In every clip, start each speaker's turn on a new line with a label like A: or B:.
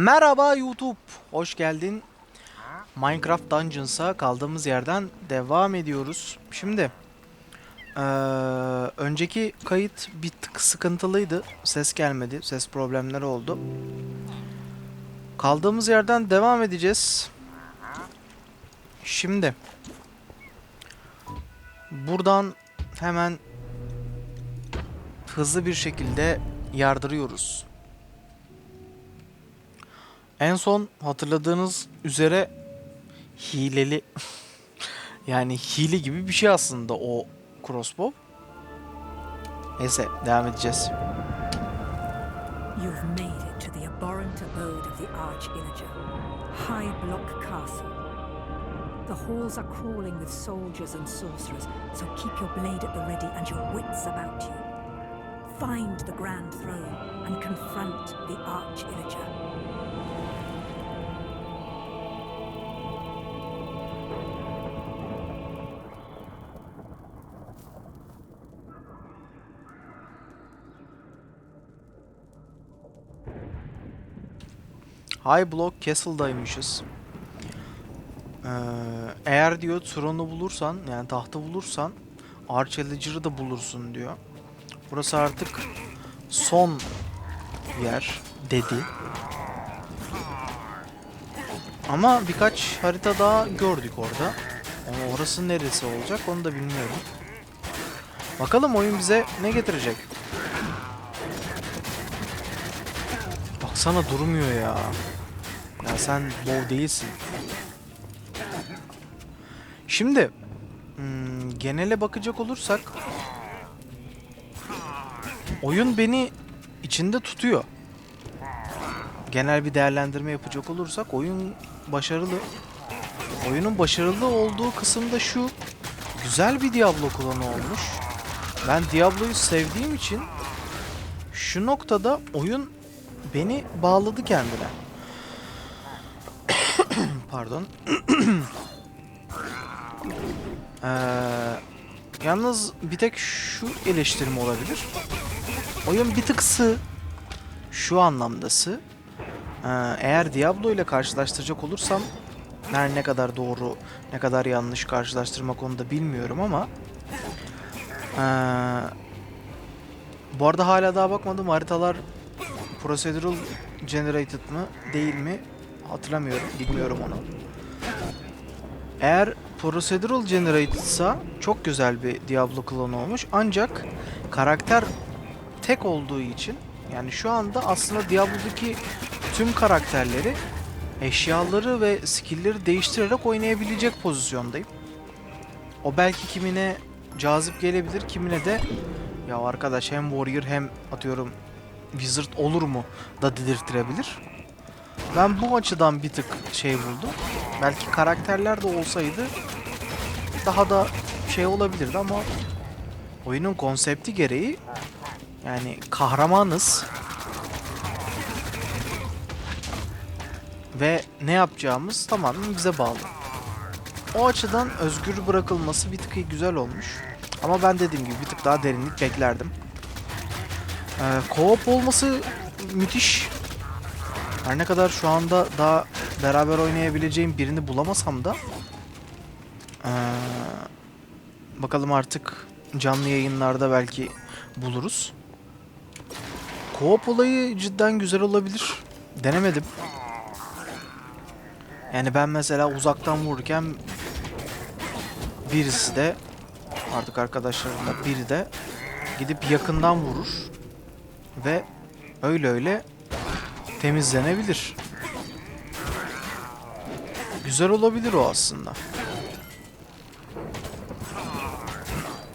A: Merhaba YouTube, hoş geldin. Minecraft Dungeons'a kaldığımız yerden devam ediyoruz. Şimdi, eee, önceki kayıt bir tık sıkıntılıydı. Ses gelmedi, ses problemleri oldu. Kaldığımız yerden devam edeceğiz. Şimdi, buradan hemen hızlı bir şekilde yardırıyoruz. En son hatırladığınız üzere hileli yani hile gibi bir şey aslında o crossbow. Neyse devam edeceğiz.
B: You've made it to the abhorrent abode of the Arch-Illager, High Block Castle. The halls are crawling with soldiers and sorcerers, so keep your blade at the ready and your wits about you. Find the Grand Throne and confront the Arch-Illager.
A: High Block Castle'daymışız. Ee, eğer diyor Tron'u bulursan yani tahtı bulursan Arch-Illager'ı da bulursun diyor. Burası artık son yer dedi. Ama birkaç harita daha gördük orada. Ama orası neresi olacak onu da bilmiyorum. Bakalım oyun bize ne getirecek. Baksana durmuyor ya. Sen bow değilsin. Şimdi hmm, genele bakacak olursak oyun beni içinde tutuyor. Genel bir değerlendirme yapacak olursak oyun başarılı. Oyunun başarılı olduğu kısımda şu güzel bir Diablo klonu olmuş. Ben Diablo'yu sevdiğim için şu noktada oyun beni bağladı kendine. Pardon. Ee, yalnız bir tek şu eleştirim olabilir. Oyun bir tık sığ. Şu anlamda sığ. Ee, eğer Diablo ile karşılaştıracak olursam her ne kadar doğru ne kadar yanlış karşılaştırma konuda bilmiyorum ama ee, bu arada hala daha bakmadım haritalar procedural generated mı değil mi hatırlamıyorum bilmiyorum onu. Eğer procedural generated'sa çok güzel bir Diablo klonu olmuş ancak karakter tek olduğu için yani şu anda aslında Diablo'daki tüm karakterleri eşyaları ve skill'leri değiştirerek oynayabilecek pozisyondayım. O belki kimine cazip gelebilir, kimine de ya arkadaş hem warrior hem atıyorum wizard olur mu da dedirttirebilir. Ben bu açıdan bir tık şey buldum. Belki karakterler de olsaydı daha da şey olabilirdi ama oyunun konsepti gereği yani kahramanız ve ne yapacağımız tamamen bize bağlı. O açıdan özgür bırakılması bir tık güzel olmuş. Ama ben dediğim gibi bir tık daha derinlik beklerdim. Ee, co-op olması müthiş. Her ne kadar şu anda daha beraber oynayabileceğim birini bulamasam da ee, bakalım artık canlı yayınlarda belki buluruz. Co-op olayı cidden güzel olabilir. Denemedim. Yani ben mesela uzaktan vururken birisi de artık arkadaşlarımla biri de gidip yakından vurur ve öyle öyle temizlenebilir. Güzel olabilir o aslında.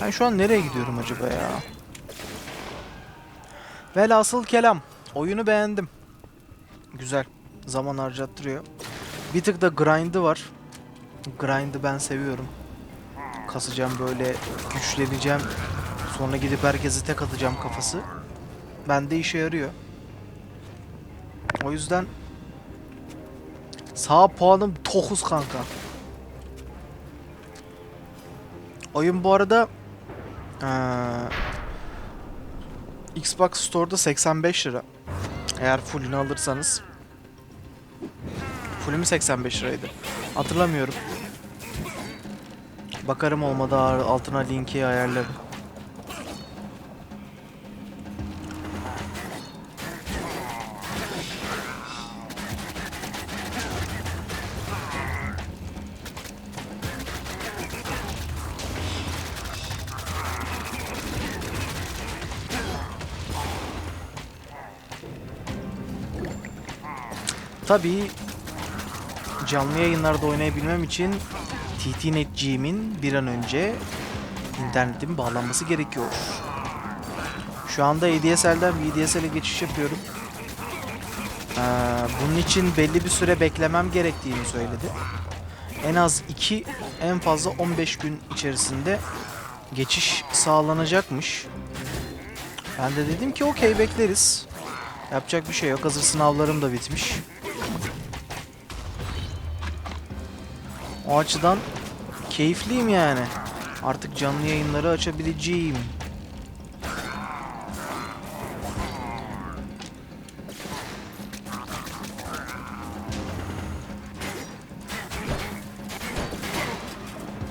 A: Ben şu an nereye gidiyorum acaba ya? Velhasıl kelam. Oyunu beğendim. Güzel. Zaman harcattırıyor. Bir tık da grind'ı var. Grind'ı ben seviyorum. Kasacağım böyle güçleneceğim. Sonra gidip herkesi tek atacağım kafası. Bende işe yarıyor. O yüzden sağ puanım 9 kanka. Oyun bu arada eee, Xbox Store'da 85 lira. Eğer fullünü alırsanız Fullü mü 85 liraydı? Hatırlamıyorum. Bakarım olmadı altına linki ayarlarım. Tabii canlı yayınlarda oynayabilmem için TTNetGM'in bir an önce internetin bağlanması gerekiyor. Şu anda ADSL'den VDSL'e geçiş yapıyorum. Ee, bunun için belli bir süre beklemem gerektiğini söyledi. En az 2, en fazla 15 gün içerisinde geçiş sağlanacakmış. Ben de dedim ki okey bekleriz. Yapacak bir şey yok. Hazır sınavlarım da bitmiş. O açıdan keyifliyim yani. Artık canlı yayınları açabileceğim.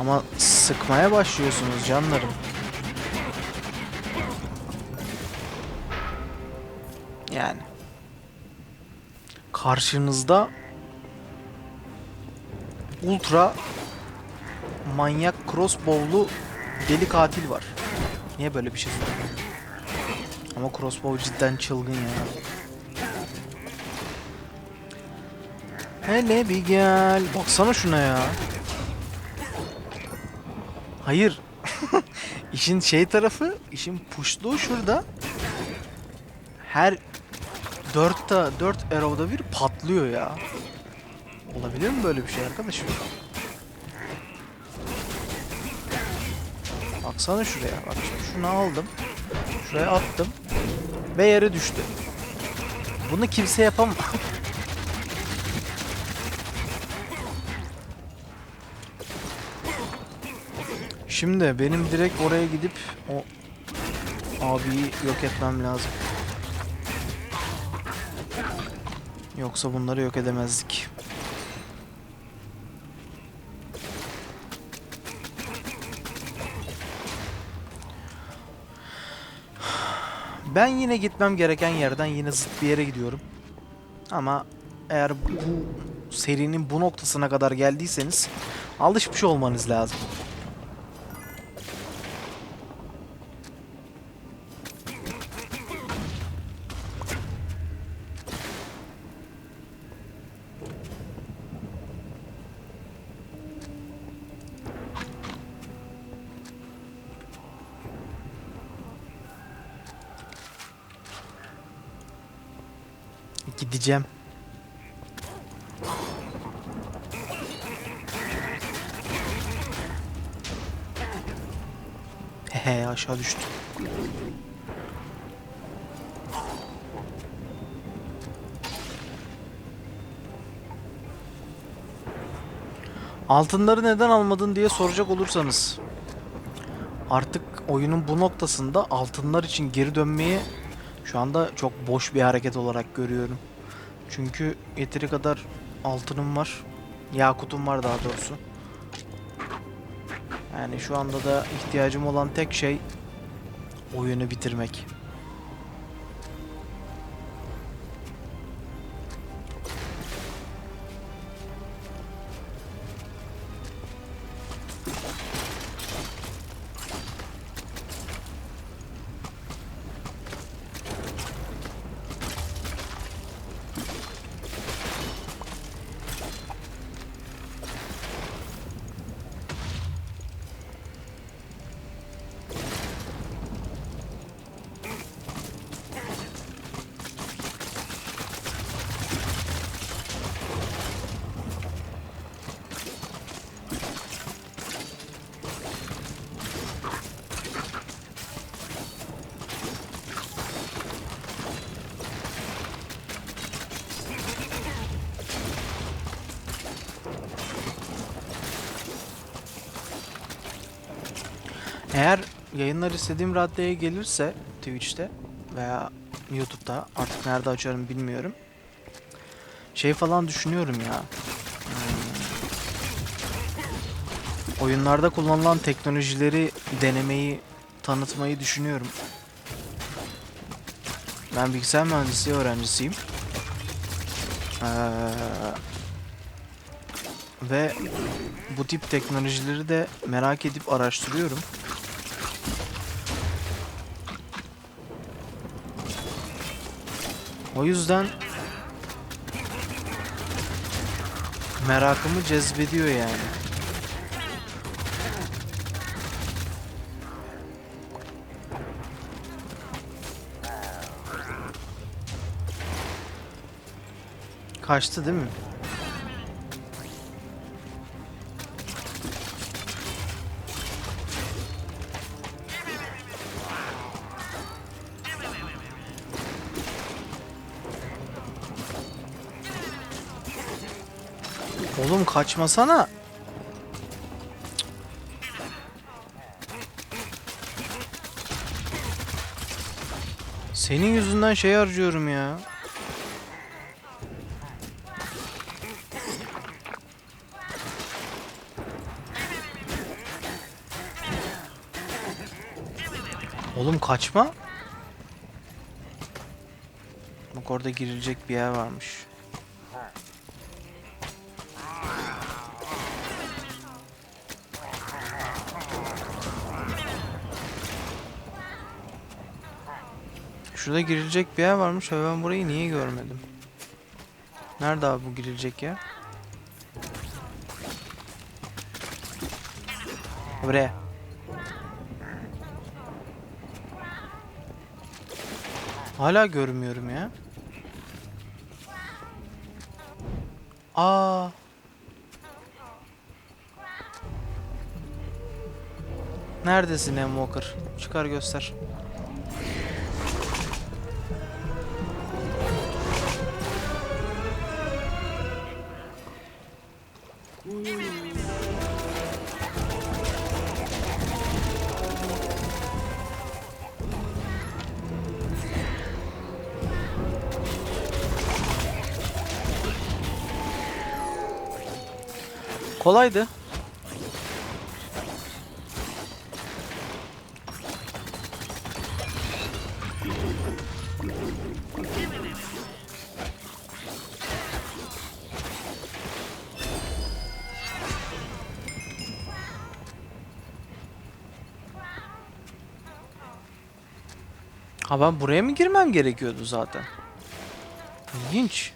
A: Ama sıkmaya başlıyorsunuz canlarım. Yani. Karşınızda ultra manyak crossbow'lu deli katil var. Niye böyle bir şey söylüyorum? Ama crossbow cidden çılgın ya. Hele bir gel. Baksana şuna ya. Hayır. işin şey tarafı, işin puşluğu şurada. Her 4'ta 4 arrow'da bir patlıyor ya. Olabilir mi böyle bir şey arkadaşım? Baksana şuraya. Bak şimdi şunu aldım. Şuraya attım. Ve yere düştü. Bunu kimse yapamaz. Şimdi benim direkt oraya gidip o abiyi yok etmem lazım. Yoksa bunları yok edemezdik. Ben yine gitmem gereken yerden yine zıt bir yere gidiyorum. Ama eğer bu serinin bu noktasına kadar geldiyseniz alışmış olmanız lazım. Gideceğim. Hehe aşağı düştü. Altınları neden almadın diye soracak olursanız artık oyunun bu noktasında altınlar için geri dönmeyi şu anda çok boş bir hareket olarak görüyorum. Çünkü yeteri kadar altınım var. Yakutum var daha doğrusu. Yani şu anda da ihtiyacım olan tek şey oyunu bitirmek. Eğer yayınlar istediğim raddeye gelirse Twitch'te veya YouTube'da artık nerede açarım bilmiyorum. Şey falan düşünüyorum ya. Hmm. Oyunlarda kullanılan teknolojileri denemeyi, tanıtmayı düşünüyorum. Ben bilgisayar mühendisliği öğrencisiyim. Ee, ve bu tip teknolojileri de merak edip araştırıyorum. O yüzden merakımı cezbediyor yani. Kaçtı değil mi? Kaçmasana. Senin yüzünden şey harcıyorum ya. Oğlum kaçma. Bak orada girilecek bir yer varmış. Şurada girilecek bir yer varmış ve ben burayı niye görmedim? Nerede abi bu girilecek yer? Buraya. Hala görmüyorum ya. Aa. Neredesin Em Walker? Çıkar göster. Kolaydı. Ha ben buraya mı girmem gerekiyordu zaten? İlginç.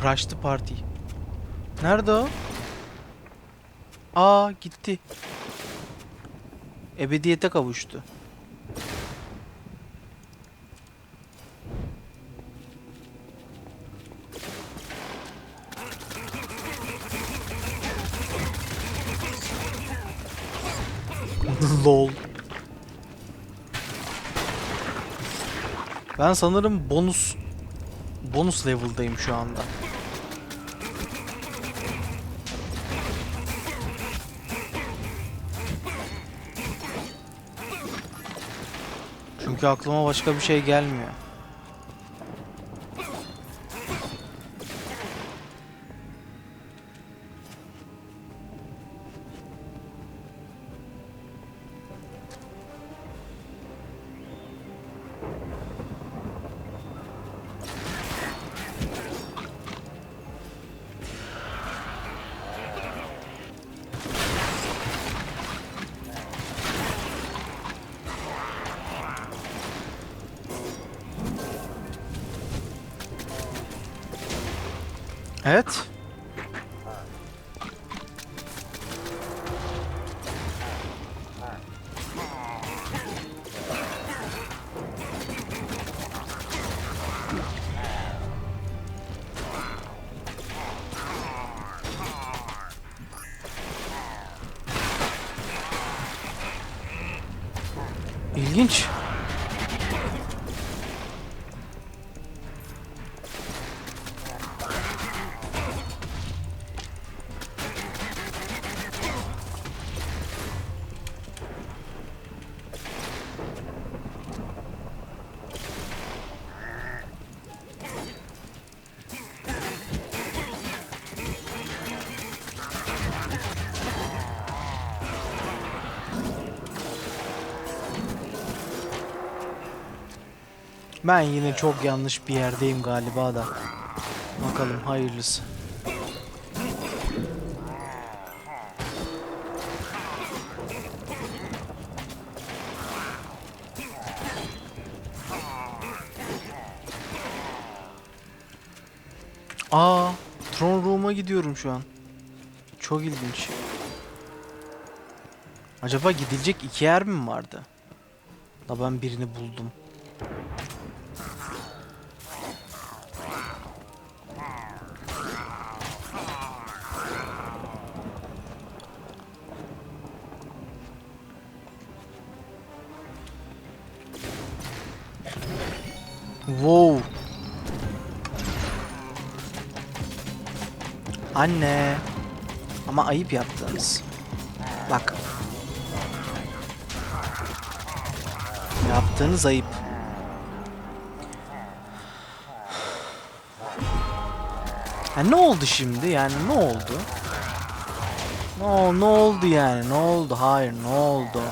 A: Crash the Party. Nerede o? Aa gitti. Ebediyete kavuştu. Lol. Ben sanırım bonus bonus level'dayım şu anda. Çünkü aklıma başka bir şey gelmiyor. Evet. Ben yine çok yanlış bir yerdeyim galiba da. Bakalım hayırlısı. Aa, Tron Room'a gidiyorum şu an. Çok ilginç. Acaba gidilecek iki yer mi vardı? Da ben birini buldum. Anne. Ama ayıp yaptınız. Bak. Yaptığınız ayıp. Ya ne oldu şimdi? Yani ne oldu? Ne, ne oldu yani? Ne oldu? Hayır, ne oldu?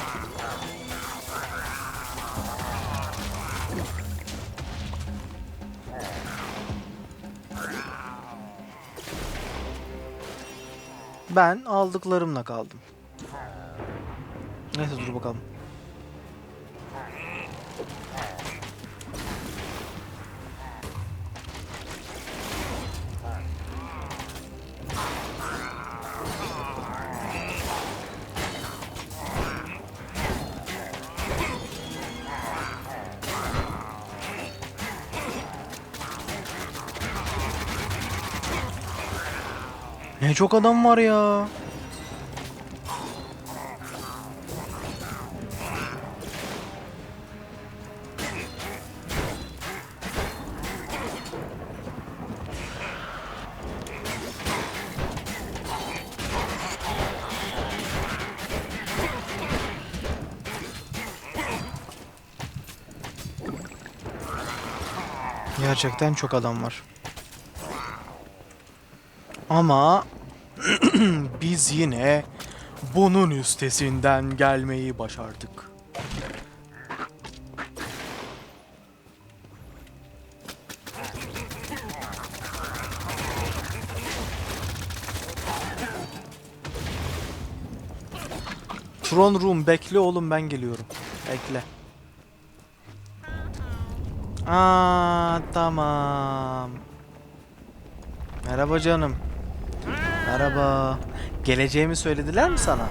A: Ben aldıklarımla kaldım. Neyse dur bakalım. Çok adam var ya. Gerçekten çok adam var. Ama biz yine bunun üstesinden gelmeyi başardık. Tron Room bekle oğlum ben geliyorum. Bekle. Aa tamam. Merhaba canım. Merhaba. Geleceğimi söylediler mi sana?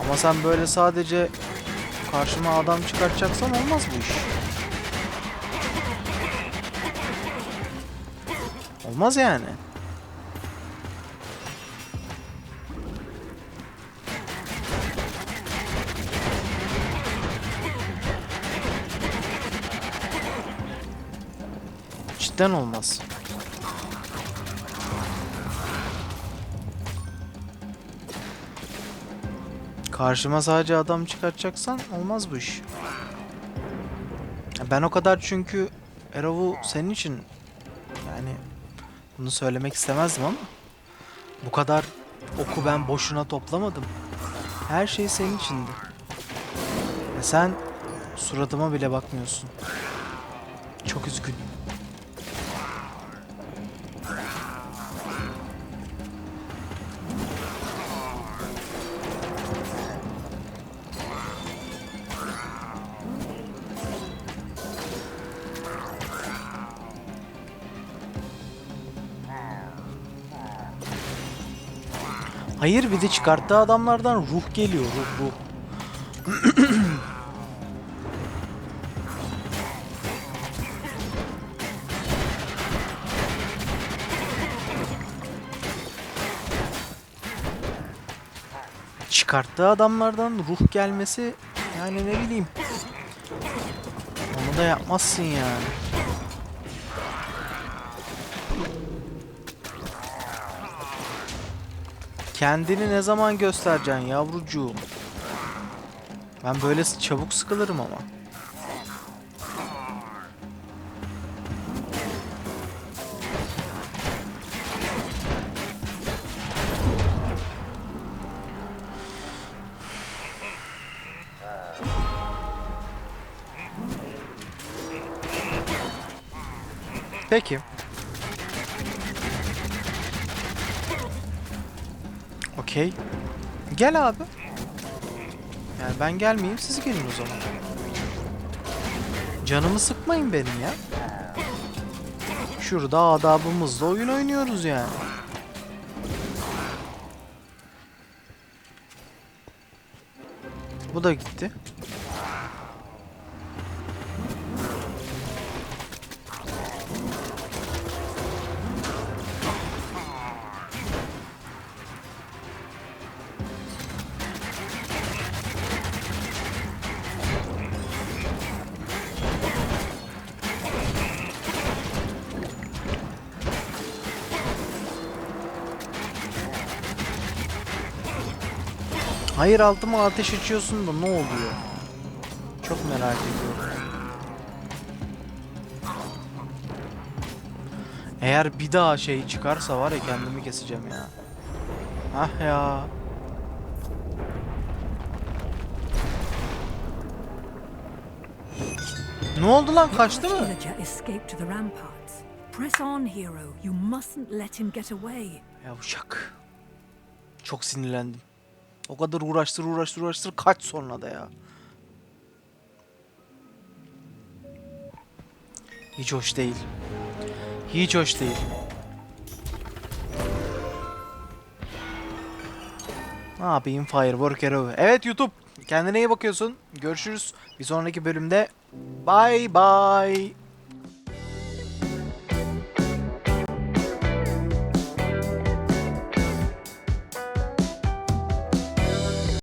A: Ama sen böyle sadece karşıma adam çıkartacaksan olmaz bu iş. Olmaz yani. Cidden olmaz. Karşıma sadece adam çıkartacaksan olmaz bu iş. Ben o kadar çünkü Erov'u senin için yani bunu söylemek istemezdim ama bu kadar oku ben boşuna toplamadım. Her şey senin içindi. Ve sen suratıma bile bakmıyorsun. Çok üzgünüm. Hayır bir de çıkarttığı adamlardan ruh geliyor ruh ruh. çıkarttığı adamlardan ruh gelmesi yani ne bileyim. Onu da yapmazsın yani. Kendini ne zaman göstereceksin yavrucuğum? Ben böyle çabuk sıkılırım ama. Peki. Okey. Gel abi. Yani ben gelmeyeyim siz gelin o zaman. Canımı sıkmayın benim ya. Şurada adabımızla oyun oynuyoruz yani. Bu da gitti. Hayır altıma ateş açıyorsun da ne oluyor? Çok merak ediyorum. Eğer bir daha şey çıkarsa var ya kendimi keseceğim ya. Ah ya. Ne oldu lan kaçtı mı?
B: Press on, hero. You mustn't let him get away.
A: Yavşak. Çok sinirlendim. O kadar uğraştır uğraştır uğraştır kaç sonra da ya. Hiç hoş değil. Hiç hoş değil. Ne yapayım Firework Hero. Evet YouTube. Kendine iyi bakıyorsun. Görüşürüz. Bir sonraki bölümde. Bye bye.